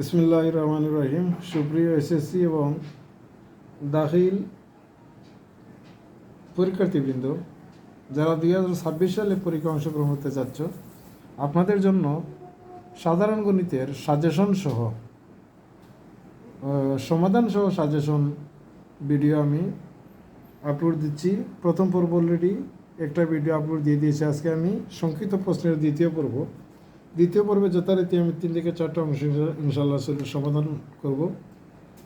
ইসমিল্লাহ রহমান রহিম। সুপ্রিয় এসএসসি এবং দাখিল পরীক্ষার্থীবৃন্দ, যারা দুই হাজার ছাব্বিশ সালে পরীক্ষা অংশগ্রহণ করতে চাচ্ছ, আপনাদের জন্য সাধারণ গণিতের সাজেশন সহ সমাধান সহ সাজেশন ভিডিও আমি আপলোড দিচ্ছি। প্রথম পর্ব অলরেডি একটা ভিডিও আপলোড দিয়ে দিয়েছি। আজকে আমি সংক্ষিপ্ত প্রশ্নের দ্বিতীয় পর্ব। দ্বিতীয় পর্বে যথারীতি আমি তিন থেকে চারটা অংশ ইনশাল্লাহ সমাধান করব।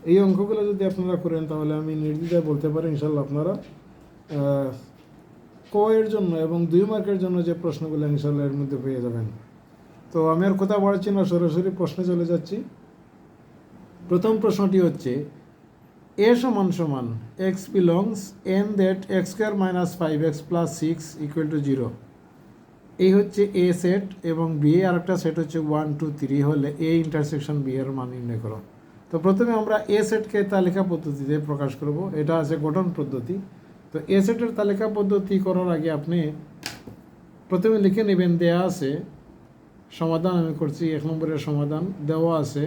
এই অঙ্কগুলো যদি আপনারা করেন তাহলে আমি নির্দ্বিধায় বলতে পারি ইনশাল্লাহ আপনারা আহ, ক এর জন্য এবং দুই মার্কের জন্য যে প্রশ্নগুলো ইনশাল্লাহ এর মধ্যে পেয়ে যাবেন। তো আমি আর কথা বাড়াচ্ছি না সরাসরি প্রশ্নে চলে যাচ্ছি। প্রথম প্রশ্নটি হচ্ছে এ সমান সমান x belongs N that x square minus five x plus six equal to zero এই হচ্ছে এ সেট এবং বি আর একটা সেট হচ্ছে ওয়ান টু থ্রি হলে এ ইন্টারসেকশন বি এর মান নির্ণয় করো। তো প্রথমে আমরা এ সেটকে তালিকা পদ্ধতিতে প্রকাশ করব। এটা আছে গঠন পদ্ধতি। তো এ সেটের তালিকা পদ্ধতি করার আগে আপনি প্রথমে লিখে নেবেন, দেয়া আছে, সমাধান আমি করছি, এক নম্বরের সমাধান দেওয়া আছে।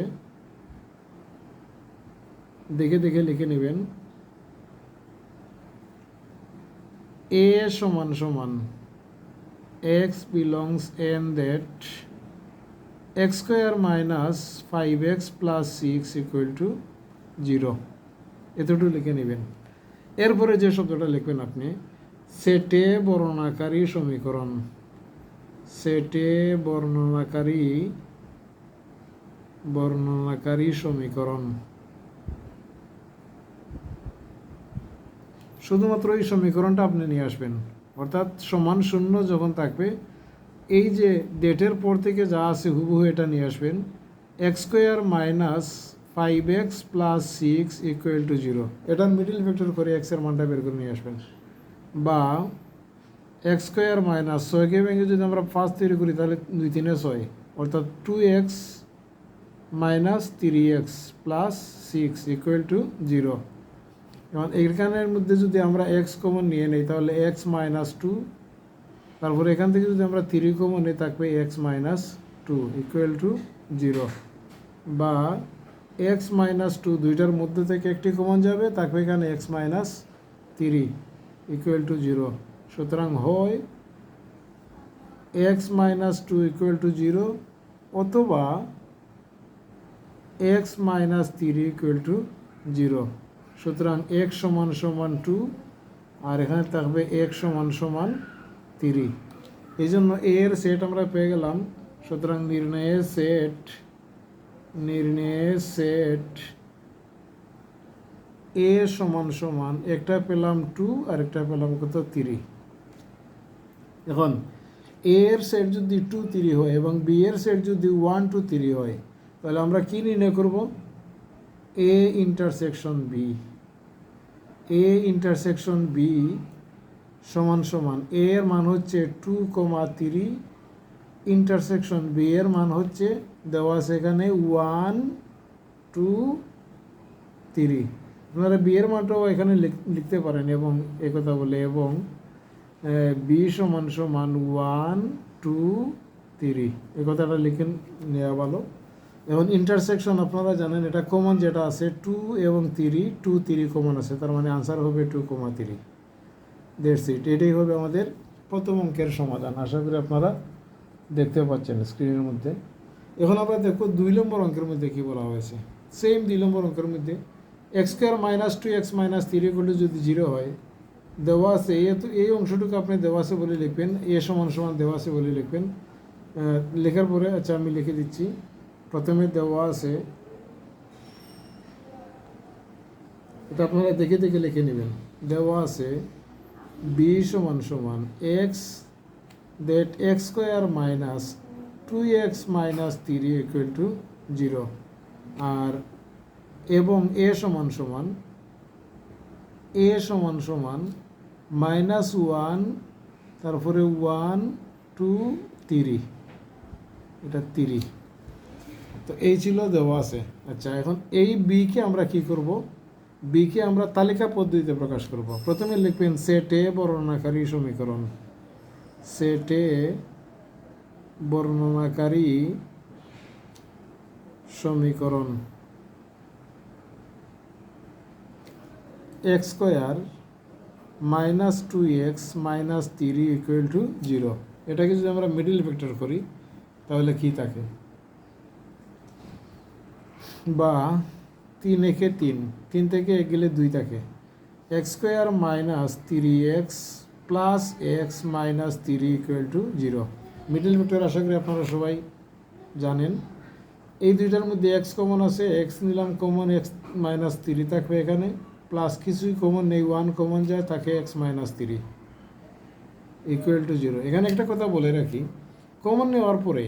দেখে দেখে লিখে নেবেন। এ সমান সমান x belongs n that x square minus 5x plus 6 equal to 0 এতটুকু লিখে নেবেন। এরপরে যে শব্দটা লিখবেন আপনি, সেটে বর্ণনাকারী সমীকরণ। সেটে বর্ণনাকারী বর্ণনাকারী সমীকরণ। শুধুমাত্র এই সমীকরণটা আপনি নিয়ে আসবেন। অর্থাৎ সমান শূন্য যখন থাকবে, এই যে ডেটের পর থেকে যা আছে হুবহু এটা নিয়ে আসবেন x square minus five x plus six equal to zero এটার মিডিল ফ্যাক্টর করে এক্সের মানটা বের করে নিয়ে আসবেন। বা এক্স স্কোয়ার মাইনাস ছয়কে ভেঙে যদি আমরা ফার্স্ট তৈরি করি, তাহলে দুই তিনে ছয়। অর্থাৎ two x minus three x plus six equal to zero যেমন এইখানের মধ্যে যদি আমরা এক্স কমন নিয়ে নিই, তাহলে এক্স মাইনাস টু তারপরে এখান থেকে যদি আমরা থ্রি কমন নিই থাকবে x minus two equal to zero বা এক্স মাইনাস টু দুইটার মধ্যে থেকে একটি কমন যাবে, থাকবে এখানে x minus three equal to zero সুতরাং হয় x minus two equal to zero অথবা x minus three equal to zero সুতরাং এক সমান সমান টু, আর এখানে থাকবে এক সমান সমান থ্রি এই জন্য এর সেট আমরা পেয়ে গেলাম। সুতরাং নির্ণয়ের সেট নির্ণয়ের সেট এ সমান সমান একটা পেলাম টু, আর একটা পেলাম কত থ্রি এখন, এ এর সেট যদি টু থ্রি হয় এবং বি এর সেট যদি ওয়ান টু থ্রি হয়, তাহলে আমরা কি নির্ণয় করব? A intersection B A intersection B সমান সমান এ এর মান হচ্ছে two comma three intersection B এর মান হচ্ছে, দেওয়া এখানে ওয়ান টু থ্রি আপনারা বি এর মানটাও এখানে লিখ- লিখতে পারেন এবং একথা বলে এবং বি সমান সমান ওয়ান টু থ্রি এই কথাটা লিখে নেওয়া ভালো। এখন ইন্টারসেকশন আপনারা জানেন, এটা কমন যেটা আছে টু এবং থ্রি টু থ্রি কমন আছে। তার মানে আনসার হবে টু কমা থ্রি দেড় সিট এটাই হবে আমাদের প্রথম অঙ্কের সমাধান। আশা করি আপনারা দেখতে পাচ্ছেন স্ক্রিনের মধ্যে। এখন আমরা দেখো দুই নম্বর অঙ্কের মধ্যে কী বলা হয়েছে। সেম দুই নম্বর অঙ্কের মধ্যে। X square minus two x minus three equal যদি জিরো হয়, দেওয়া আছে, এই অংশটুকু আপনি দেওয়া আছে বলে লিখবেন, এ সমান সমান দেওয়া আছে বলে লিখবেন। লেখার পরে আচ্ছা আমি লিখে দিচ্ছি। প্রথমে দেওয়া আছে, এটা আপনারা দেখে দেখে লিখে নেবেন। দেওয়া আছে বি সমান সমান x that x square minus two x minus three equal to zero আর এবং এ সমান সমান এ সমান সমান মাইনাস ওয়ান তারপরে ওয়ান টু থ্রি এটা থ্রি তো এই ছিল দেওয়া আছে। আচ্ছা এখন এই বিকে আমরা কি করব? বিকে আমরা তালিকা পদ্ধতিতে প্রকাশ করব। প্রথমে লিখবেন সেটে বর্ণনাকারী সমীকরণ। সেটে বর্ণনাকারী সমীকরণ। X square minus two x minus three equal to zero এটাকে যদি আমরা মিডিল ভেক্টর করি, তাহলে কি থাকে? বা তিন একে তিন তিন থেকে এক গেলে দুই থাকে। X square minus three x plus x minus three equal to zero. Middle vector আশা করি আপনারা সবাই জানেন। এই দুইটার মধ্যে এক্স কমন আছে, এক্স নিলাম কমন, এক্স মাইনাস থ্রি থাকবে এখানে। প্লাস কিছুই কমন নেই, ওয়ান কমন যায়, থাকে x minus three equal to zero. এখানে একটা কথা বলে রাখি, কমন নেওয়ার পরে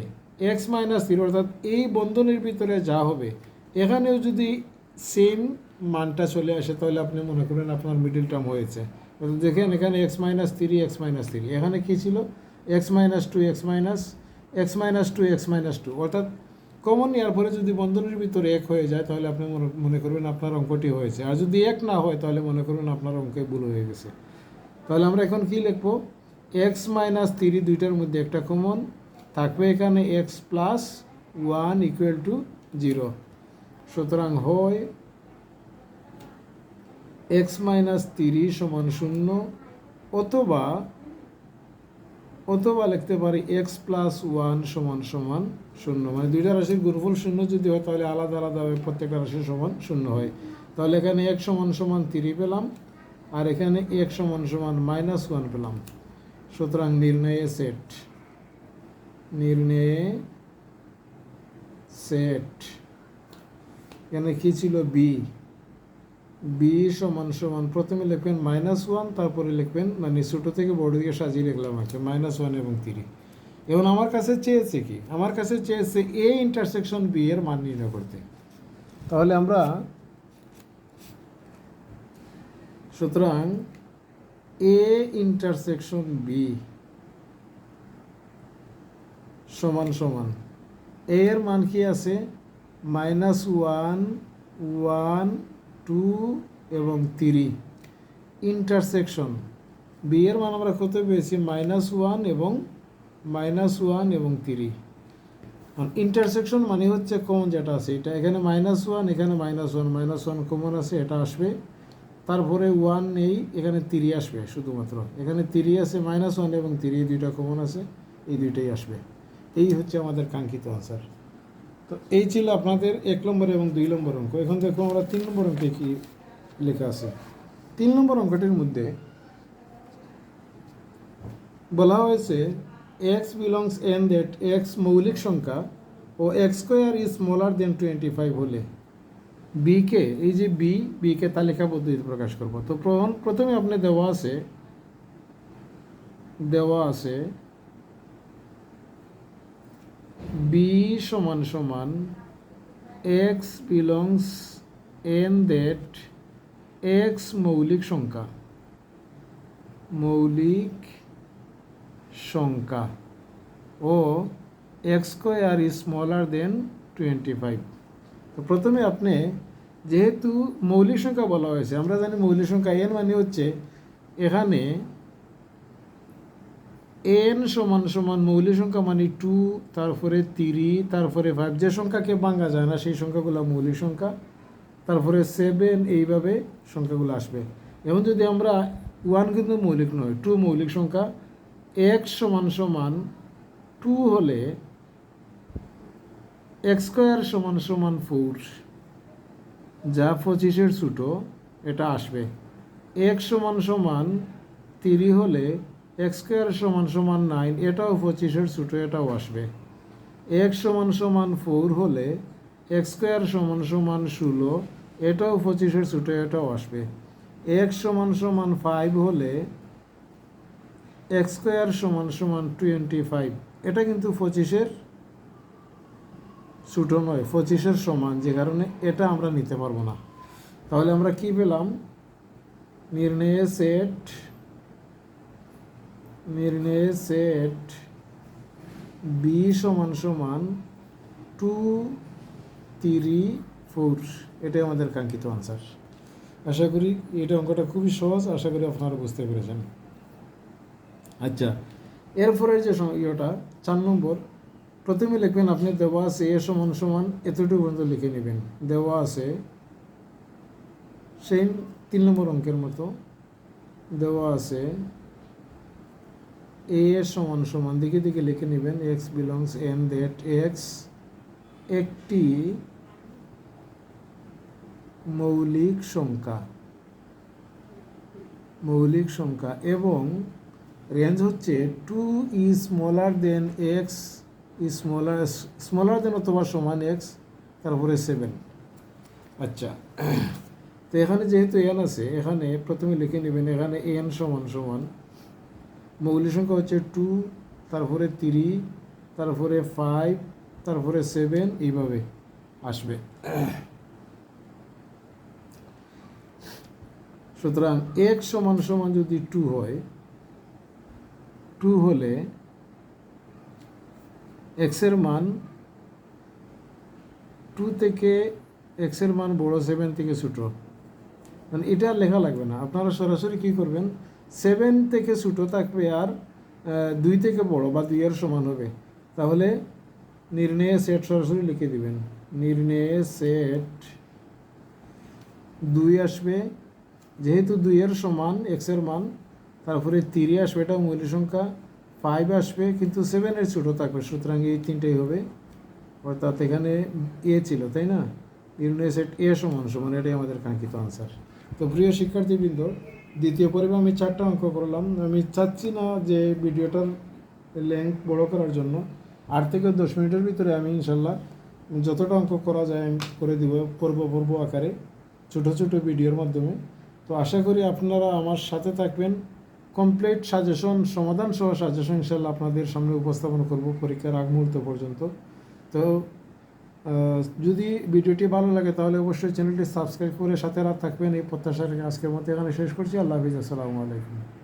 এক্স মাইনাস থ্রি অর্থাৎ এই বন্ধনের ভিতরে যা হবে এখানেও যদি সেম মানটা চলে আসে, তাহলে আপনি মনে করেন আপনার মিডিল টার্ম হয়েছে। দেখেন এখানে x minus three x minus three এখানে কী ছিল? X minus two x minus x minus two x minus two অর্থাৎ কমন নেওয়ার পরে যদি বন্ধনের ভিতরে এক হয়ে যায়, তাহলে আপনি মনে করবেন আপনার অঙ্কটি হয়েছে। আর যদি এক না হয়, তাহলে মনে করবেন আপনার অঙ্কে ভুল হয়ে গেছে। তাহলে আমরা এখন কি লিখব? এক্স মাইনাস থ্রি দুইটার মধ্যে একটা কমন থাকবে এখানে x plus one equal to zero সুতরাং হয় এক্স মাইনাস থ্রি সমান শূন্য, অথবা অথবা লিখতে পারি এক্স প্লাস ওয়ান সমান সমান শূন্য। মানে দুইটা রাশির গুণফল শূন্য যদি হয়, তাহলে আলাদা আলাদাভাবে প্রত্যেকটা রাশির সমান শূন্য হয়। তাহলে এখানে এক সমান সমান তিরি পেলাম, আর এখানে এক সমান সমান মাইনাস ওয়ান পেলাম। সুতরাং নির্ণয়ে সেট নির্ণয়ে সেট এখানে কি ছিল বি বি সমান সমান প্রথমে লিখবেন মাইনাস ওয়ান তারপরে লিখবেন মানে ছোটো থেকে বড় দিকে সাজিয়ে লিখলাম আছে মাইনাস ওয়ান এবং থ্রি এবং আমার কাছে চেয়েছে কি? আমার কাছে চেয়েছে এ ইন্টারসেকশন বি এর মান নির্ণয় করতে। তাহলে আমরা সুতরাং এ ইন্টারসেকশন বি সমান সমান এ এর মান কি আছে? মাইনাস ওয়ান ওয়ান, টু এবং থ্রি। ইন্টারসেকশন। বি এর মান আমরা কত পেয়েছি? মাইনাস ওয়ান এবং, মাইনাস ওয়ান এবং থ্রি। ইন্টারসেকশন মানে হচ্ছে কমন যেটা আছে। এটা এখানে মাইনাস ওয়ান, এখানে minus one minus one common আছে, এটা আসবে। তারপরে ওয়ান নেই এখানে তিরি আসবে শুধুমাত্র। এখানে তিরি আছে, মাইনাস ওয়ান এবং তিরি দুইটা কমন আছে, এই দুইটাই আসবে। এই হচ্ছে আমাদের কাঙ্ক্ষিত আনসার তো এই ছিল আপনাদের এক নম্বর এবং দুই নম্বর অঙ্ক। এখন দেখো আমরা তিন নম্বর অঙ্কে কি লেখা আছে? তিন নম্বর অঙ্কটির মধ্যে বলা হয়েছে x belongs N that x মৌলিক সংখ্যা ও x square is smaller than twenty five হলে বিকে এই যে বি বিকে তালিকা পদ্ধতিতে প্রকাশ করব। তো প্রথম- প্রথমে আপনি দেওয়া আছে দেওয়া আছে বি সমান সমান x belongs N that x মৌলিক সংখ্যা। মৌলিক সংখ্যা। ও x square is smaller than twenty five তো প্রথমে আপনি যেহেতু মৌলিক সংখ্যা বলা হয়েছে, আমরা জানি মৌলিক সংখ্যা এন মানে হচ্ছে এখানে এন সমান সমান মৌলিক সংখ্যা মানে টু, তারপরে তিরি তারপরে ফাইভ যে সংখ্যাকে ভাঙা যায় না, সেই সংখ্যাগুলো মৌলিক সংখ্যা। তারপরে সেভেন এইভাবে সংখ্যাগুলো আসবে। এবং যদি আমরা ওয়ান কিন্তু মৌলিক নয় টু মৌলিক সংখ্যা এক্স সমান সমান টু হলে এক্স স্কোয়ার সমান সমান ফোর যা পঁচিশের ছুটো, এটা আসবে। এক্স সমান সমান তিরি হলে এক্স স্কোয়ার সমান সমান নাইন, এটাও পঁচিশের ছোটো, এটাও আসবে। এক্স সমান সমান ফোর হলে এক্স স্কোয়ার সমান সমান ষোলো, এটাও পঁচিশের ছোটো, এটাও আসবে। এক্স সমান সমান ফাইভ হলে এক্স স্কোয়ার সমান সমান টোয়েন্টি ফাইভ এটা কিন্তু পঁচিশের ছোটো নয়, পঁচিশের সমান, যে কারণে এটা আমরা নিতে পারব না। তাহলে আমরা কি পেলাম? নির্ণয়ে সেট নির্ণয়ে সেট বি সমান সমান টু থ্রি ফোর এটাই আমাদের কাঙ্ক্ষিত আনসার আশা করি এটা অঙ্কটা খুবই সহজ, আশা করি আপনারা বুঝতে পেরেছেন। আচ্ছা এরপরে যে ইয়েটা, চার নম্বর, প্রথমে লিখবেন, আপনি দেওয়া আছে এ সমান সমান এতটুকু পর্যন্ত লিখে নেবেন। দেওয়া আছে সেই তিন নম্বর অঙ্কের মতো। দেওয়া আছে এ এর সমান সমান দিকে দিকে লিখে নেবেন x belongs N that x একটি মৌলিক সংখ্যা মৌলিক সংখ্যা এবং রেঞ্জ হচ্ছে টু ই smaller than x smaller smaller than অথবা সমান এক্স তারপরে সেভেন আচ্ছা তো এখানে যেহেতু এন আছে, এখানে প্রথমে লিখে নেবেন, এখানে এন সমান সমান। মৌলিক সংখ্যা হচ্ছে টু তারপরে থ্রি তারপরে ফাইভ তারপরে সেভেন এইভাবে আসবে। সুতরাং এক সমান সমান যদি টু হয় টু হলে এক্সের মান টু থেকে এক্সের মান বড় সেভেন থেকে ছোটো। মানে এটা লেখা লাগবে না। আপনারা সরাসরি কী করবেন? সেভেন থেকে ছোটো থাকবে আর দুই থেকে বড় বা দুই এর সমান হবে। তাহলে নির্ণয়ে সেট সরাসরি লিখে দিবেন। নির্ণয়ে সেট দুই আসবে, যেহেতু দুইয়ের সমান, এক্সের মান, তারপরে তিরি আসবে এটা মৌলিক সংখ্যা। ফাইভ আসবে, কিন্তু সেভেনের ছোটো থাকবে, সুতরাং এই তিনটেই হবে। অর্থাৎ এখানে এ ছিল, তাই না? নির্ণয় সেট এ সমান সমান এটাই আমাদের কাঙ্ক্ষিত আনসার তো প্রিয় শিক্ষার্থীবৃন্দ দ্বিতীয় পর্বে আমি চারটা অঙ্ক করলাম। আমি চাচ্ছি না যে ভিডিওটার লেন্থ বড় করার জন্য। আট থেকে দশ মিনিটের ভিতরে আমি ইনশাল্লাহ যতটা অঙ্ক করা যায় আমি করে দিব পর্ব পর্ব আকারে ছোট ছোট ভিডিওর মাধ্যমে। তো আশা করি আপনারা আমার সাথে থাকবেন। কমপ্লিট সাজেশন সমাধান সহ সাজেশন ইনশাল্লাহ আপনাদের সামনে উপস্থাপন করব পরীক্ষার আগ মুহূর্ত পর্যন্ত। তো যদি ভিডিওটি ভালো লাগে, তাহলে অবশ্যই চ্যানেলটি সাবস্ক্রাইব করে সাথে রাত থাকবেন। এই প্রত্যাশা আজকের মতো এখানে শেষ করছি। আল্লাহ হাফিজ। আসসালামু আলাইকুম।